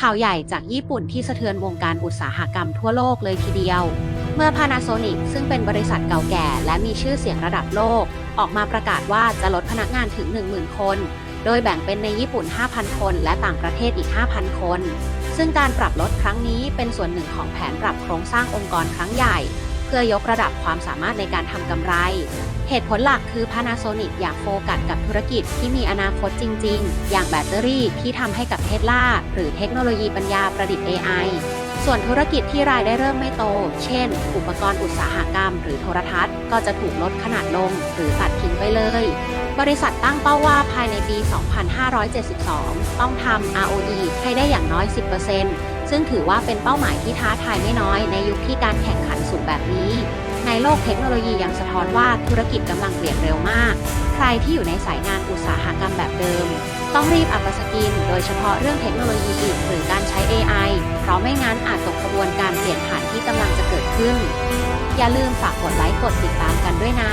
ข่าวใหญ่จากญี่ปุ่นที่สะเทือนวงการอุตสาหกรรมทั่วโลกเลยทีเดียว เมื่อ Panasonic ซึ่งเป็นบริษัทเก่าแก่ และมีชื่อเสียงระดับโลก ออกมาประกาศว่าจะลดพนักงานถึง 10,000 คน โดยแบ่งเป็นในญี่ปุ่น 5,000 คน และต่างประเทศอีก 5,000 คน ซึ่งการปรับลดครั้งนี้เป็นส่วนหนึ่งของแผนปรับโครงสร้างองค์กรครั้งใหญ่ พื่อยกระดับความสามารถในการทำกำไร เหตุผลหลักคือ Panasonic อยากโฟกัสกับธุรกิจที่มีอนาคตจริง ๆ อย่างแบตเตอรี่ที่ทำให้กับเทสลาหรือเทคโนโลยีปัญญาประดิษฐ์ AI ส่วนธุรกิจที่รายได้เริ่มไม่โต เช่น อุปกรณ์อุตสาหกรรม หรือโทรทัศน์ ก็จะถูกลดขนาดลง หรือตัดทิ้งไปเลย บริษัทตั้งเป้าว่าภายในปี 2572 ต้องทำ ROE ให้ได้อย่างน้อย 10%ซึ่งถือว่าเป็นเป้าหมายที่ท้าทายไม่น้อยในยุคที่การแข่งขัน งแบบนี้ ในโลกเทคโนโลยียังสะท้อนว่าธุรกิจกำลังเปลี่ยนเร็วมาก ใครที่อยู่ในสายงานอุตสาหกรรมแบบเดิม ต้องรีบอัปสกิน โดยเฉพาะเรื่องเทคโนโลยีหรือการใช้ AI เพราะไม่งั้นอาจตกกระบวนการเปลี่ยนผ่านที่กำลังจะเกิดขึ้น อย่าลืมฝากกดไลค์กดติดตามกันด้วยนะ